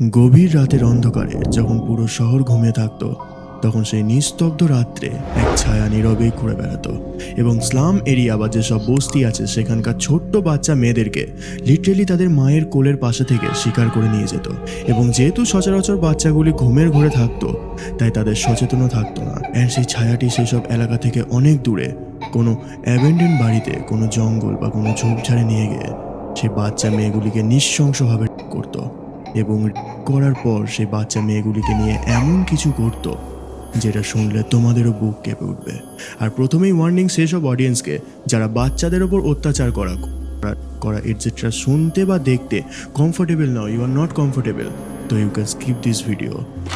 গভীর রাতের অন্ধকারে যখন পুরো শহর ঘুমিয়ে থাকতো, তখন সেই নিস্তব্ধ রাত্রে এক ছায়া নীরবেই ঘুরে বেড়াতো এবং স্লাম এরিয়া বা যেসব বস্তি আছে সেখানকার ছোট্ট বাচ্চা মেয়েদেরকে লিটারেলি তাদের মায়ের কোলের পাশে থেকে শিকার করে নিয়ে যেত এবং যেহেতু সচরাচর বাচ্চাগুলি ঘুমের ঘরে থাকতো, তাই তাদের সচেতনও থাকতো না। অ্যান্ড সেই ছায়াটি সেসব এলাকা থেকে অনেক দূরে, কোনো অ্যাবেন্ডেন বাড়িতে, কোনো জঙ্গল বা কোনো ঝোপঝাড়ে নিয়ে গিয়ে সে বাচ্চা মেয়েগুলিকে নিঃশংসভাবে করতো এবং করার পর সেই বাচ্চা মেয়েগুলিকে নিয়ে এমন কিছু করত যেটা শুনলে তোমাদেরও বুক কেঁপে উঠবে আর প্রথমেই ওয়ার্নিং সেসব অডিয়েন্সকে যারা বাচ্চাদের ওপর অত্যাচার করা করা- করা এটসেট্রা শুনতে বা দেখতে comfortable now you are not comfortable তো you can skip this video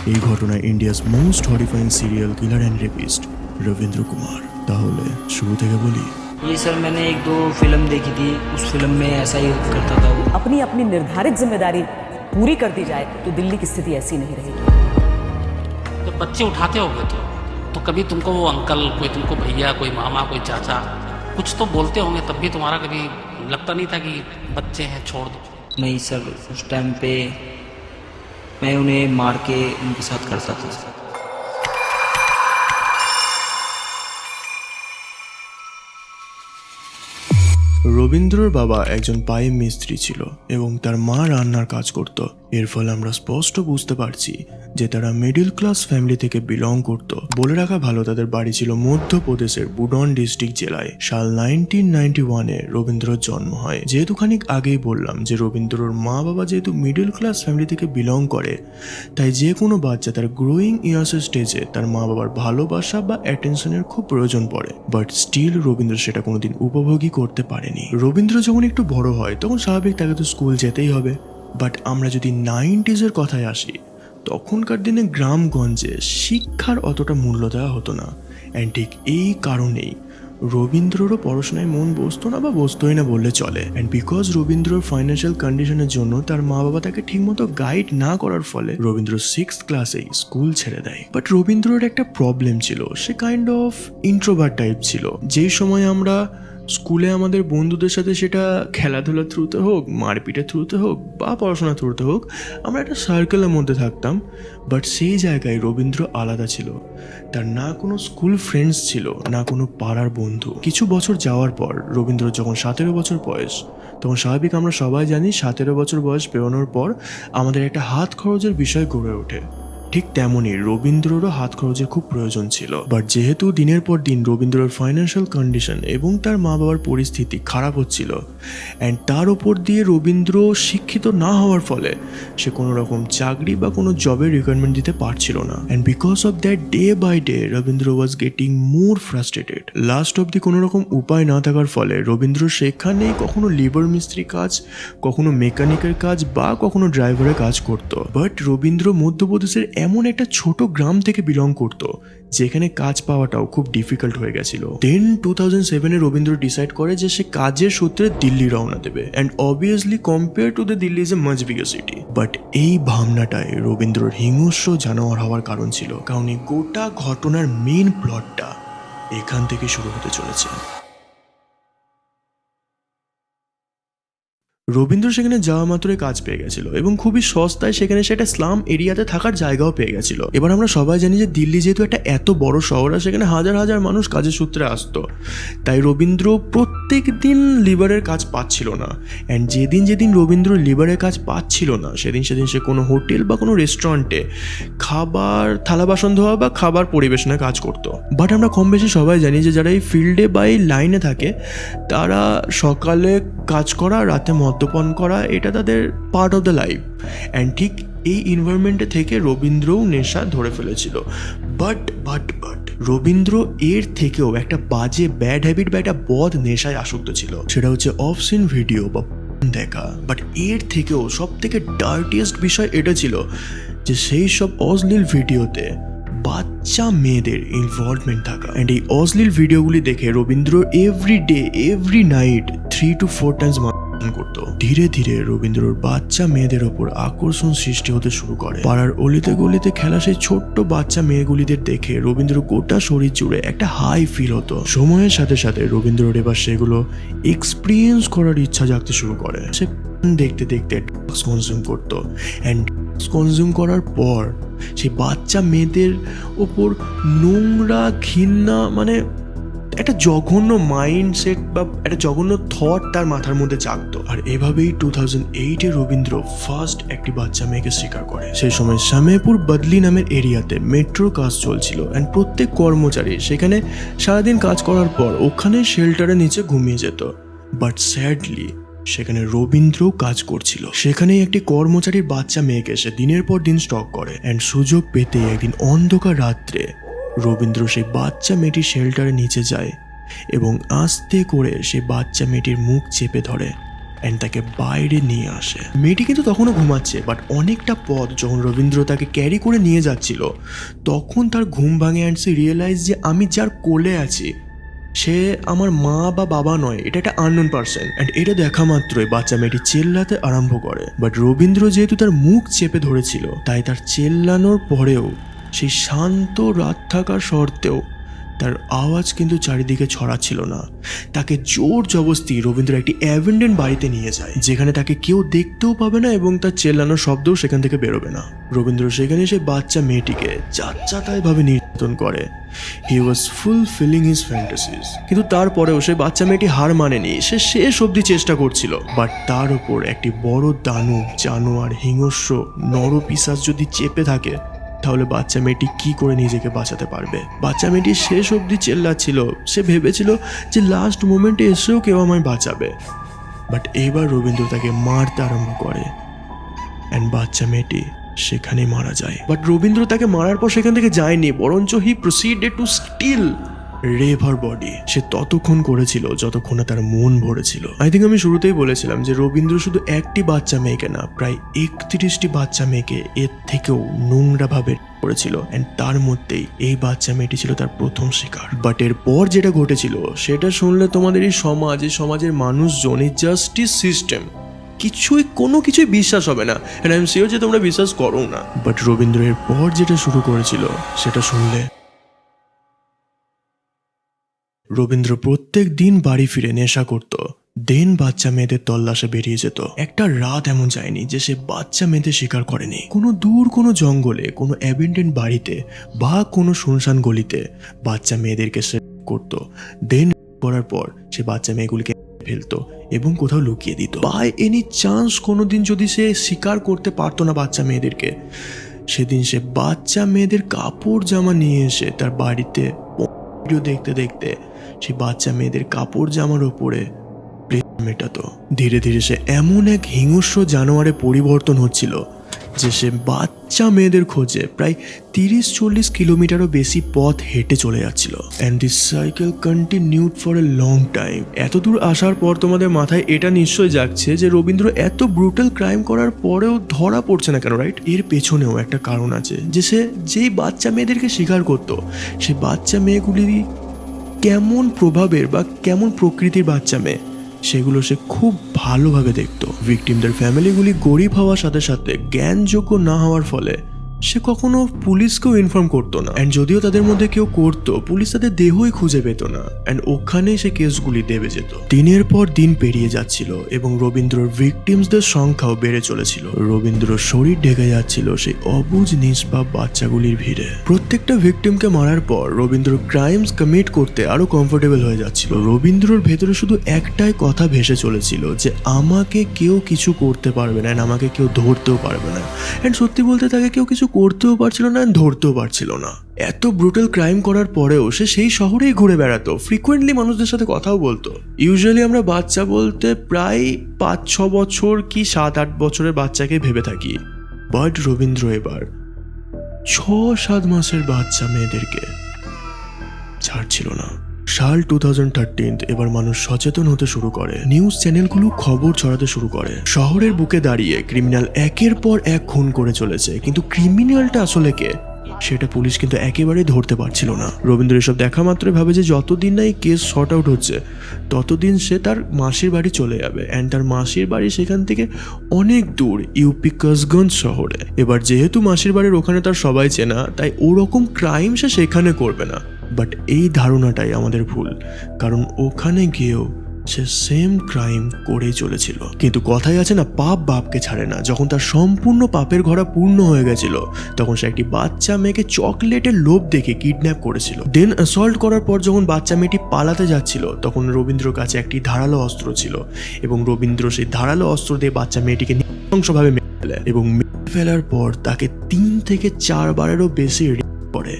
এই ঘটনায় India's most horrifying serial killer and rapist Rabindra Kumar তাহলে শুরু থেকে বলি ये सर मैंने एक दो फिल्म देखी थी उस फिल्म में ऐसा ही करता था वो अपनी अपनी निर्धारित जिम्मेदारी पूरी कर दी जाए तो दिल्ली की स्थिति ऐसी नहीं रहेगी। जब बच्चे उठाते होगे तो? तो कभी तुमको वो अंकल कोई तुमको भैया कोई मामा कोई चाचा कुछ तो बोलते होंगे तब भी तुम्हारा कभी लगता नहीं था कि बच्चे हैं छोड़ दो। नहीं सर उस टाइम पे मैं उन्हें मार के उनके साथ करता था। রবীন্দ্রর বাবা একজন পায়ে মিস্ত্রি ছিল এবং তার মা রান্নার কাজ করত। এর ফলে আমরা স্পষ্ট বুঝতে পারছি যে তারা মিডল ক্লাস ফ্যামিলি থেকে বিলং করত। বলে রাখা ভালো, তাদের বাড়ি ছিল মধ্যপ্রদেশের বুডন ডিস্ট্রিক্ট জেলায়। সাল নাইনটিন নাইনটি ওয়ানে রবীন্দ্রর জন্ম হয়। যেহেতু খানিক আগেই বললাম যে রবীন্দ্রর মা বাবা যেহেতু মিডল ক্লাস ফ্যামিলি থেকে বিলং করে, তাই যে কোনো বাচ্চা তার গ্রোয়িং ইয়ার্সের স্টেজে তার মা বাবার ভালোবাসা বা অ্যাটেনশনের খুব প্রয়োজন পড়ে। বাট স্টিল রবীন্দ্র সেটা কোনোদিন উপভোগই করতে পারেনি। রবীন্দ্র যখন একটু বড় হয়, তখন স্বাভাবিক তাকে তো স্কুল যেতেই হবে। বাট আমরা যদি নাইনটিজের কথায় আসি, তখনকার দিনে গ্রামগঞ্জে শিক্ষার অতটা মূল্য দেওয়া হতো না। অ্যান্ড ঠিক এই কারণেই রবীন্দ্ররও পড়াশোনায় মন বসতো না বা বসতোই না বললে চলে। অ্যান্ড বিকজ রবীন্দ্রর ফাইন্যান্সিয়াল কন্ডিশনের জন্য তার মা বাবা তাকে ঠিকমতো গাইড না করার ফলে রবীন্দ্র সিক্স ক্লাসেই স্কুল ছেড়ে দেয়। বাট রবীন্দ্রর একটা প্রবলেম ছিল, সে কাইন্ড অফ ইন্ট্রোভার টাইপ ছিল। যে সময় আমরা স্কুলে আমাদের বন্ধুদের সাথে সেটা খেলাধুলার থ্রুতে হোক, মারপিটের থ্রুতে হোক বা পড়াশোনার থ্রুতে হোক, আমরা একটা সার্কেলের মধ্যে থাকতাম। বাট সেই জায়গায় রবীন্দ্র আলাদা ছিল। তার না কোনো স্কুল ফ্রেন্ডস ছিল, না কোনো পাড়ার বন্ধু। কিছু বছর যাওয়ার পর, রবীন্দ্র যখন সতেরো বছর বয়স, তখন স্বাভাবিক আমরা সবাই জানি সতেরো বছর বয়স পেরোনোর পর আমাদের একটা হাত খরচের বিষয় গড়ে ওঠে। ঠিক তেমনই রবীন্দ্ররও হাত খরচের খুব প্রয়োজন ছিল। বাট যেহেতু দিনের পর দিন রবীন্দ্রর ফাইন্যান্সিয়াল কন্ডিশন এবং তার মা বাবার পরিস্থিতি খারাপ হচ্ছিল অ্যান্ড তার ওপর দিয়ে রবীন্দ্র শিক্ষিত না হওয়ার ফলে সে কোনো রকম চাকরি বা কোনো জবের রিকোয়ারমেন্ট দিতে পারছিল না। And because of that day by day Rabindra was getting more frustrated last অব্দি কোনো রকম উপায় না থাকার ফলে রবীন্দ্র সেখানে কখনো লিভার মিস্ত্রি কাজ, কখনো মেকানিকের কাজ বা কখনো ড্রাইভারের কাজ করত। বাট রবীন্দ্র মধ্যপ্রদেশের এমন একটা ছোট গ্রাম থেকে বিলং করত, যেখানে কাজ পাওয়াটাও খুব ডিফিকাল্ট হয়ে গেছিল। দেন টু থাউজেন্ড সেভেনে রবীন্দ্র ডিসাইড করে যে সে কাজের সূত্রে দিল্লি রওনা দেবে and obviously compare to the Delhi is a much bigger city but এই ভাবনাটায় রবীন্দ্রর হিংস্র জানোয়ার হওয়ার কারণ ছিল, কারণ এই গোটা ঘটনার মেন প্লটটা এখান থেকে শুরু হতে চলেছে। রবীন্দ্র সেখানে যাওয়া মাত্রই কাজ পেয়ে গেছিল এবং খুবই সস্তায় সেখানে সেটা স্লাম এরিয়াতে থাকার জায়গাও পেয়ে গেছিল। এবার আমরা সবাই জানি যে দিল্লি যেহেতু একটা এত বড় শহর আর সেখানে হাজার হাজার মানুষ কাজের সূত্রে আসতো, তাই রবীন্দ্র প্রত্যেক দিন লিভারের কাজ পাচ্ছিল না। অ্যান্ড যেদিন যেদিন রবীন্দ্র লিভারের কাজ পাচ্ছিল না, সেদিন সেদিন সে কোনো হোটেল বা কোনো রেস্টুরেন্টে খাবার, থালা বাসন ধোয়া বা খাবার পরিবেশনের কাজ করতো। বাট আমরা কম বেশি সবাই জানি যে যারা এই ফিল্ডে বা এই লাইনে থাকে, তারা সকালে কাজ করা, রাতে মদ্যপান করা, এটা তাদের part of the life and ঠিক এই ইনভারমেন্টে থেকে রবীন্দ্রও নেশা ধরে ফেলেছিল। বাট বাট বাট রবীন্দ্র এর থেকেও একটা বাজে ব্যাড হ্যাবিট বা একটা বদ নেশায় আসক্ত ছিল। সেটা হচ্ছে অফ সিন ভিডিও বা দেখা। বাট এর থেকেও সব থেকে ডার্টিয়েস্ট বিষয় এটা ছিল যে সেই সব অশ্লীল ভিডিওতে বাচ্চা মেয়েদের ইনভলভমেন্ট থাকা। অ্যান্ড এই অশ্লীল ভিডিওগুলি দেখে Rabindra every day every night three to four times করতো। ধীরে ধীরে রবীন্দ্রর বাচ্চা মেয়েদের ওপর আকর্ষণ সৃষ্টি হতে শুরু করে। পাড়ার অলিতে গলিতে খেলা সেই ছোট্ট বাচ্চা মেয়েগুলিদের দেখে রবীন্দ্র গোটা শরীর জুড়ে একটা হাই ফিল হতো। সময়ের সাথে সাথে রবীন্দ্রর এবার সেগুলো এক্সপিরিয়েন্স করার ইচ্ছা জাগতে শুরু করে। সে দেখতে দেখতে ড্রাগস কনজিউম করতো। অ্যান্ড কনজিউম করার পর সেই বাচ্চা মেয়েদের ওপর নোংরা, ঘৃণা মানে একটা জঘন্য মাইন্ডসেট বা একটা জঘন্য থট তার মাথার মধ্যে জাগতো। আর এভাবেই টু থাউজেন্ড এইটে রবীন্দ্র ফার্স্ট একটি বাচ্চা মেয়েকে স্বীকার করে। সেই সময় শামেপুর বদলি নামের এরিয়াতে মেট্রো কাজ চলছিল অ্যান্ড প্রত্যেক কর্মচারী সেখানে সারাদিন কাজ করার পর ওখানে শেল্টারের নিচে ঘুমিয়ে যেত। বাট স্যাডলি সেখানে রবীন্দ্রও কাজ করছিল। সেখানেই একটি কর্মচারীর বাচ্চা মেয়েকে সে দিনের পর দিন স্টক করে অ্যান্ড সুযোগ পেতে একদিন অন্ধকার রাত্রে রবীন্দ্র সেই বাচ্চা মেয়েটির শেল্টারের নিচে যায় এবং আস্তে করে সে বাচ্চা মেয়েটির মুখ চেপে ধরে অ্যান্ড তাকে বাইরে নিয়ে আসে। মেয়েটি কিন্তু তখনও ঘুমাচ্ছে বাট অনেকটা পথ যখন রবীন্দ্র তাকে ক্যারি করে নিয়ে যাচ্ছিল, তখন তার ঘুম ভাঙে অ্যান্ড সে রিয়েলাইজ যে আমি যার কোলে আছি, সে আমার মা বা বাবা নয়, এটা একটা আননোন পার্সন অ্যান্ড এটা দেখা মাত্রই বাচ্চা মেয়েটি চেল্লাতে আরম্ভ করে। বাট রবীন্দ্র যেহেতু তার মুখ চেপে ধরেছিল, তাই তার চেল্লানোর পরেও সেই শান্ত রাত থাকার সত্ত্বেও তার আওয়াজ কিন্তু চারিদিকে ছড়াচ্ছিল না। তাকে জোর জবস্তি রবীন্দ্র একটি অ্যাভেন্ডেন্ট বাড়িতে নিয়ে যায়, যেখানে তাকে কেউ দেখতেও পাবে না এবং তার চেল্লানোর শব্দও সেখান থেকে বেরোবে না। রবীন্দ্র সেখানে সে বাচ্চা মেয়েটিকে যাচ্চাতাইভাবে নির্যাতন করে। হি ওয়াজ ফুল ফিলিং হিজ ফ্যান্টাসিস কিন্তু তারপরেও সে বাচ্চা মেয়েটি হার মানেনি, সে শেষ অবধি চেষ্টা করছিল। বাট তার ওপর একটি বড় দানব, জানোয়ার, হিংস্র নরপিসাস যদি চেপে থাকে তাহলে বাচ্চা মেয়েটি কি করে নিজেকে বাঁচাতে পারবে? বাচ্চা মেয়েটি শেষ অবধি চেল্লাচ্ছিল। সে ভেবেছিল যে লাস্ট মোমেন্টে এসেও কেউ আমায় বাঁচাবে। বাট এবার রবীন্দ্র তাকে মারতে আরম্ভ করে। অ্যান্ড বাচ্চা মেয়েটি সেখানে মারা যায়। বাট রবীন্দ্র তাকে মারার পর সেখান থেকে যায়নি, বরঞ্চ he proceeded to still rape her body সে ততক্ষণ করেছিল যতক্ষণ তার মন ভরেছিল। আই থিঙ্ক আমি শুরুতেই বলেছিলাম যে রবীন্দ্র শুধু একটি বাচ্চা মেয়েকে না, প্রায় একত্রিশটি বাচ্চা মেয়েকে এর থেকেও নোংরা ভাবে করেছিল। অ্যান্ড তার মধ্যেই এই বাচ্চা মেয়েটি ছিল তার প্রথম শিকার। বাট এর পর যেটা ঘটেছিল, সেটা শুনলে তোমাদের এই সমাজ, এই সমাজের মানুষজন, এই জাস্টিস সিস্টেম কিছুই, কোনো কিছুই বিশ্বাস হবে না। অ্যান্ড আই এম শিওর যে তোমরা বিশ্বাস করো না। বাট রবীন্দ্র এর পর যেটা শুরু করেছিল, সেটা শুনলে রবীন্দ্র প্রত্যেক দিন বাড়ি ফিরে নেশা করত। দেন বাচ্চা মেয়েদের তল্লাশে বেরিয়ে যেত। একটা রাত এমন যায়নি যে সে বাচ্চা মেয়েদের শিকার করেনি। কোনো দূর, কোনো জঙ্গলে, কোনো অ্যাবেন্ডেন্ট বাড়িতে বা কোনো শুনশান গলিতে বাচ্চা মেয়েদেরকে সে করত। দেন করার পর সে বাচ্চা মেয়েগুলিকে ফেলতো এবং কোথাও লুকিয়ে দিত। বাই এনি চান্স কোনোদিন যদি সে শিকার করতে পারতো না বাচ্চা মেয়েদেরকে, সেদিন সে বাচ্চা মেয়েদের কাপড় জামা নিয়ে এসে তার বাড়িতে দেখতে দেখতে সে বাচ্চা মেয়েদের কাপড় জামার ওপরে মেটাতো। ধীরে ধীরে সে এমন এক হিংস্র জানোয়ারে পরিবর্তন হচ্ছিল যে সে বাচ্চা মেয়েদের খোঁজে প্রায় তিরিশ চল্লিশ কিলোমিটারও বেশি পথ হেঁটে চলে যাচ্ছিল। And this cycle continued for a long time এত দূর আসার পর তোমাদের মাথায় এটা নিশ্চয় যাচ্ছে যে রবীন্দ্র এত ব্রুটাল ক্রাইম করার পরেও ধরা পড়ছে না কেন রাইট এর পেছনেও একটা কারণ আছে যে সে যেই বাচ্চা মেয়েদেরকে স্বীকার করতো, সেই বাচ্চা মেয়েগুলি কেমন প্রভাবের বা কেমন প্রকৃতির বাচ্চা মেয়ে, সেগুলো সে খুব ভালোভাবে দেখত। ভিকটিমদের ফ্যামিলিগুলি গরিব হওয়ার সাথে সাথে জ্ঞানযোগ্য না হওয়ার ফলে সে কখনো পুলিশকেও ইনফর্ম করতো না। অ্যান্ড যদিও তাদের মধ্যে কেউ করতো, পুলিশ তাদের দেহই খুঁজে পেত না। অ্যান্ড ওখানেই সে কেসগুলি দেবে যেত। দিনের পর দিন পেরিয়ে যাচ্ছিল এবং রবীন্দ্রর ভিকটিমসদের সংখ্যাও বেড়ে চলেছিল। রবীন্দ্রর শরীর ঢেকে যাচ্ছিল সেই অবুজ, নিষ্পাপ বাচ্চাগুলির ভিড়ে। প্রত্যেকটা ভিকটিমকে মারার পর রবীন্দ্র ক্রাইমস কমিট করতে আরও কমফোর্টেবল হয়ে যাচ্ছিল। রবীন্দ্রর ভেতরে শুধু একটাই কথা ভেসে চলেছিল যে, আমাকে কেউ কিছু করতে পারবে না, and আমাকে কেউ ধরতেও পারবে না। অ্যান্ড সত্যি বলতে তাকে কেউ কিছু করতেও পারছিল না, ধরতেও পারছিল না। এত ব্রুটাল ক্রাইম করার পরেও সে সেই শহরেই ঘুরে বেড়াতো ফ্রিকোয়েন্টলি মানুষদের সাথে কথাও বলতো। ইউজুয়ালি আমরা বাচ্চা বলতে প্রায় পাঁচ ছ বছর কি সাত আট বছরের বাচ্চাকে ভেবে থাকি। বাট রবীন্দ্র এবার ছ সাত মাসের বাচ্চা মেয়েদেরকে ছাড়ছিল না। সাল টু এবার মানুষ সচেতন হতে শুরু করে। নিউজ চ্যানেলগুলো খবর ছড়াতে শুরু করে। শহরের বুকে দাঁড়িয়ে ক্রিমিনাল একের পর এক খুন করে চলেছে। কিন্তু ক্রিমিনালটা আসলে কে? সেটা পুলিশ কিন্তু একেবারেই ধরতে পারছিল না। রবীন্দ্র এসব দেখা মাত্রই ভাবে যে যতদিন না এই কেস শর্ট আউট হচ্ছে, ততদিন সে তার মাসির বাড়ি চলে যাবে। অ্যান্ড তার মাসির বাড়ি সেখান থেকে অনেক দূর ইউপি কাসগঞ্জ শহরে। এবার যেহেতু মাসির বাড়ির ওখানে তার সবাই চেনা, তাই ওরকম ক্রাইম সে সেখানে করবে না। বাট এই ধারণাটাই আমাদের ভুল, কারণ ওখানে গিয়েও সে সেম ক্রাইম করেই চলেছিল। কিন্তু কথাই আছে না, পাপ বাপকে ছাড়ে না। যখন তার সম্পূর্ণ পাপের ঘোড়া পূর্ণ হয়ে গেছিল, তখন সে একটি বাচ্চা মেয়েকে চকলেটের লোভ দেখে কিডন্যাপ করেছিল। দেন অ্যাসল্ট করার পর যখন বাচ্চা মেয়েটি পালাতে যাচ্ছিল, তখন রবীন্দ্রর কাছে একটি ধারালো অস্ত্র ছিল এবং রবীন্দ্র সেই ধারালো অস্ত্র দিয়ে বাচ্চা মেয়েটিকে নৃশংসভাবে মেরে ফেলে এবং মেরে ফেলার পর তাকে তিন থেকে চারবারেরও বেশি করে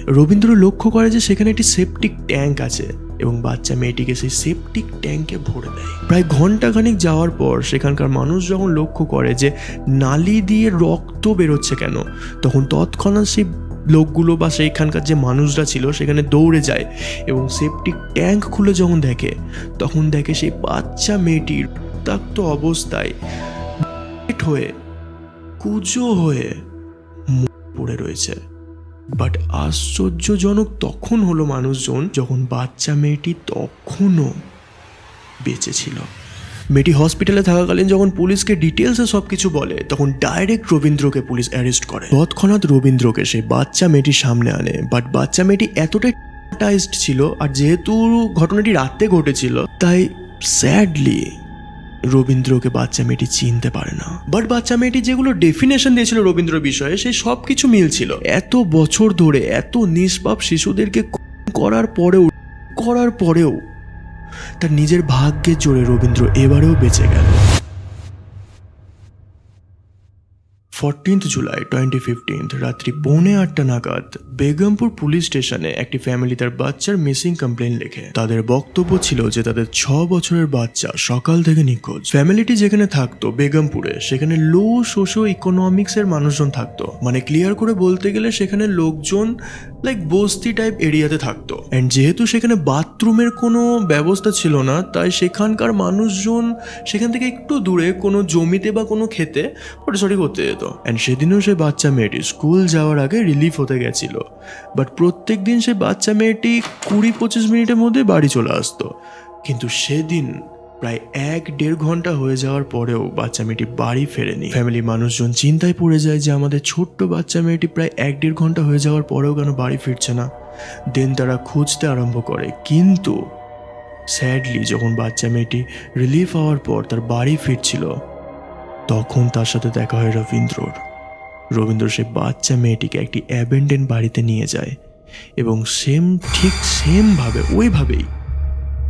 রবীন্দ্র লক্ষ্য করে যে সেখানে একটি সেপটিক ট্যাঙ্ক আছে এবং বাচ্চা মেয়েটিকে সেই সেপটিক ট্যাঙ্কে ভরে দেয়। প্রায় ঘন্টাখানিক যাওয়ার পর সেখানকার মানুষ যখন লক্ষ্য করে যে নালি দিয়ে রক্ত বেরোচ্ছে কেন, তখন তৎক্ষণাৎ সেই লোকগুলো বা সেইখানকার যে মানুষরা ছিল সেখানে দৌড়ে যায় এবং সেপটিক ট্যাঙ্ক খুলে যখন দেখে, তখন দেখে সেই বাচ্চা মেয়েটির রক্তাক্ত অবস্থায় হয়ে কুজো হয়ে পড়ে রয়েছে। বাট আশ্চর্যজনক তখন হলো মানুষজন যখন বাচ্চা মেয়েটি তখনও বেঁচে ছিল। মেয়েটি হসপিটালে থাকাকালীন যখন পুলিশকে ডিটেলসে সব কিছু বলে, তখন ডাইরেক্ট রবীন্দ্রকে পুলিশ অ্যারেস্ট করে। তৎক্ষণাৎ রবীন্দ্রকে সেই বাচ্চা মেয়েটির সামনে আনে। বাট বাচ্চা মেয়েটি এতটাই ছিল, আর যেহেতু ঘটনাটি রাতে ঘটেছিল, তাই স্যাডলি রবীন্দ্রকে বাচ্চা মেয়েটি চিনতে পারে না। বাট বাচ্চা মেয়েটি যেগুলো ডেফিনেশন দিয়েছিল রবীন্দ্র বিষয়ে, সেই সব কিছু মিলছিল। এত বছর ধরে, এত নিষ্পাপ শিশুদেরকে করার পরেও করার পরেও তার নিজের ভাগ্যে জোরে রবীন্দ্র এবারেও বেঁচে গেল। ফোরটিন্থ জুলাই টোয়েন্টি ফিফটিন্থ রাত্রি পৌনে আটটা নাগাদ বেগমপুর পুলিশ স্টেশনে একটি ফ্যামিলি তার বাচ্চার মিসিং কমপ্লেন লেখে। তাদের বক্তব্য ছিল যে তাদের ছ বছরের বাচ্চা সকাল থেকে নিখোঁজ। ফ্যামিলিটি যেখানে থাকতো, বেগমপুরে, সেখানে লো সোশো ইকোনমিক্সের মানুষজন থাকতো। মানে ক্লিয়ার করে বলতে গেলে সেখানে লোকজন লাইক বস্তি টাইপ এরিয়াতে থাকতো। অ্যান্ড যেহেতু সেখানে বাথরুমের কোনো ব্যবস্থা ছিল না, তাই সেখানকার মানুষজন সেখান থেকে একটু দূরে কোনো জমিতে বা কোনো খেতে ফটোসটি করতে যেত। অ্যান্ড সেদিনও সে বাচ্চা মেয়েটি স্কুল যাওয়ার আগে রিলিফ হতে গেছিল। বাট প্রত্যেক দিন সে বাচ্চা মেয়েটি কুড়ি পঁচিশ মিনিটের মধ্যে বাড়ি চলে আসতো। কিন্তু সেদিন প্রায় এক দেড় ঘণ্টা হয়ে যাওয়ার পরেও বাচ্চা মেয়েটি বাড়ি ফেরেনি। ফ্যামিলি মানুষজন চিন্তায় পড়ে যায় যে আমাদের ছোট্ট বাচ্চা মেয়েটি প্রায় এক দেড় ঘণ্টা হয়ে যাওয়ার পরেও কেন বাড়ি ফিরছে না। দেন তারা খুঁজতে আরম্ভ করে। কিন্তু স্যাডলি যখন বাচ্চা মেয়েটি রিলিফ হওয়ার পর তার বাড়ি ফিরছিল তখন তার সাথে দেখা হয় রবীন্দ্রর। রবীন্দ্র সেই বাচ্চা মেয়েটিকে একটি অ্যাবেন্ডেন বাড়িতে নিয়ে যায় এবং সেম, ঠিক সেমভাবে, ওইভাবেই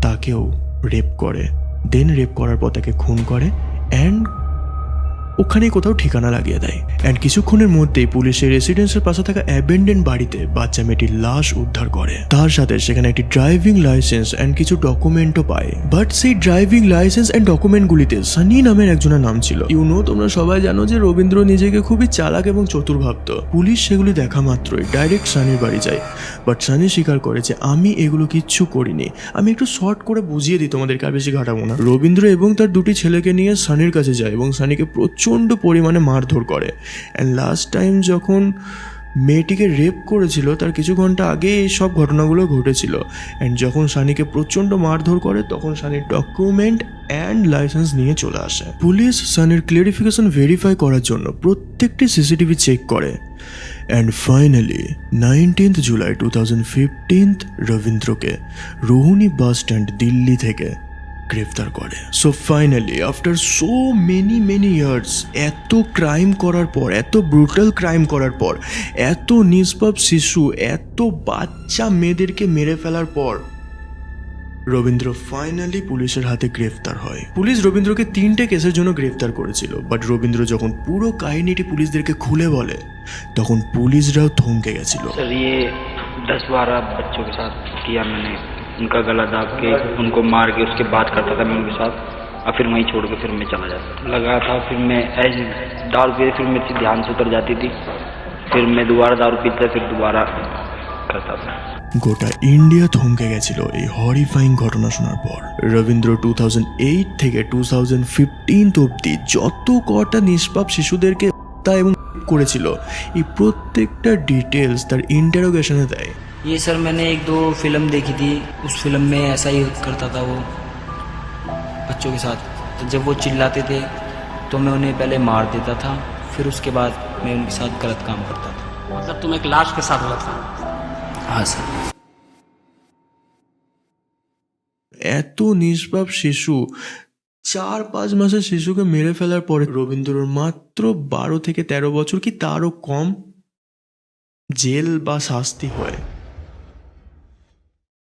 তাকেও রেপ করে। দেন রেপ করার পর তাকে খুন করে অ্যান্ড ওখানে কোথাও ঠিকানা লাগিয়ে দেয়। অ্যান্ড কিছুক্ষণের মধ্যেই পুলিশের রেসিডেন্সের পাশে থাকা অ্যাবেন্ডেন বাড়িতে বাচ্চা মেয়েটির লাশ উদ্ধার করে। তার সাথে সেখানে একটি ড্রাইভিং লাইসেন্স অ্যান্ড কিছু ডকুমেন্টও পায়। বাট সেই ড্রাইভিং লাইসেন্স অ্যান্ড ডকুমেন্টগুলিতে সানি নামের একজনের নাম ছিল। ইউনো তোমরা সবাই জানো যে রবীন্দ্র নিজেকে খুবই চালাক এবং চতুর ভাবত পুলিশ সেগুলি দেখা মাত্রই ডাইরেক্ট সানির বাড়ি যায়। বাট সানি স্বীকার করে যে আমি এগুলো কিচ্ছু করিনি। আমি একটু শর্ট করে বুঝিয়ে দিই তোমাদেরকে, আর বেশি ঘাটাবো না। রবীন্দ্র এবং তার দুটি ছেলেকে নিয়ে সানির কাছে যায় এবং সানিকে প্রচণ্ড পরিমাণে মারধর করে। অ্যান্ড লাস্ট টাইম যখন মেয়েটিকে রেপ করেছিল, তার কিছু ঘণ্টা আগে এই সব ঘটনাগুলো ঘটেছিল। অ্যান্ড যখন সানিকে প্রচণ্ড মারধর করে, তখন সানির ডকুমেন্ট অ্যান্ড লাইসেন্স নিয়ে চলে আসে। পুলিশ সানির ক্লিয়ারিফিকেশন ভেরিফাই করার জন্য প্রত্যেকটি সিসিটিভি চেক করে। And finally nineteenth July two thousand fifteenth রবীন্দ্রকে, Rohini bus stand Delhi থেকে। গ্রেফতার করে so finally after so many many years এত ক্রাইম করার পর এত ব্রুটাল ক্রাইম করার পর এত নিষ্পাপ শিশু এত বাচ্চা মেয়েদেরকে মেরে ফেলার পর রবীন্দ্র ফাইনালি পুলিশের হাতে গ্রেফতার হয় পুলিশ রবীন্দ্রকে তিনটে কেসের জন্য গ্রেফতার করেছিল বাট রবীন্দ্র যখন পুরো কাহিনীটি পুলিশদেরকে খুলে বলে তখন পুলিশরাও থমকে গেছিল सर ये दस बारह बच्चों के साथ किया मैंने उनका गला दाब के उनको मार के उसके बाद करता था मैं उनके साथ और फिर वहीं छोड़ के फिर मैं चला जाता लगा था फिर मैं ऐसे दारू पी फिर मेरी ध्यान से उतर जाती थी फिर मैं दोबारा दारू पीता फिर दोबारा करता था গোটা ইন্ডিয়া থমকে গেছিল এই হরিফাইং ঘটনা শোনার পর রবীন্দ্র টু এইট থেকে টু থাউজেন্ড ফিফটিন অব্দি যত কটা নিষ্পাপ শিশুদেরকে হত্যা এবং করেছিল এই প্রত্যেকটা ডিটেলস তার ইন্টারোগেশনে দেয় ये सर मैंने एक दो फिल्म देखी थी उस फिल्म में ऐसा ही करता था वो बच्चों के साथ तो जब वो चिल्लाते थे तो मैं उन्हें पहले मार देता था फिर उसके बाद मैं उनके साथ गलत काम करता था मतलब तुम एक लाश के साथ हुआ था हाँ सर এত নিষ্পাপ শিশু চার পাঁচ মাসের শিশুকে মেরে ফেলার পরে রবীন্দ্রর মাত্র বারো থেকে তেরো বছর কি তারও কম জেল বা শাস্তি হয়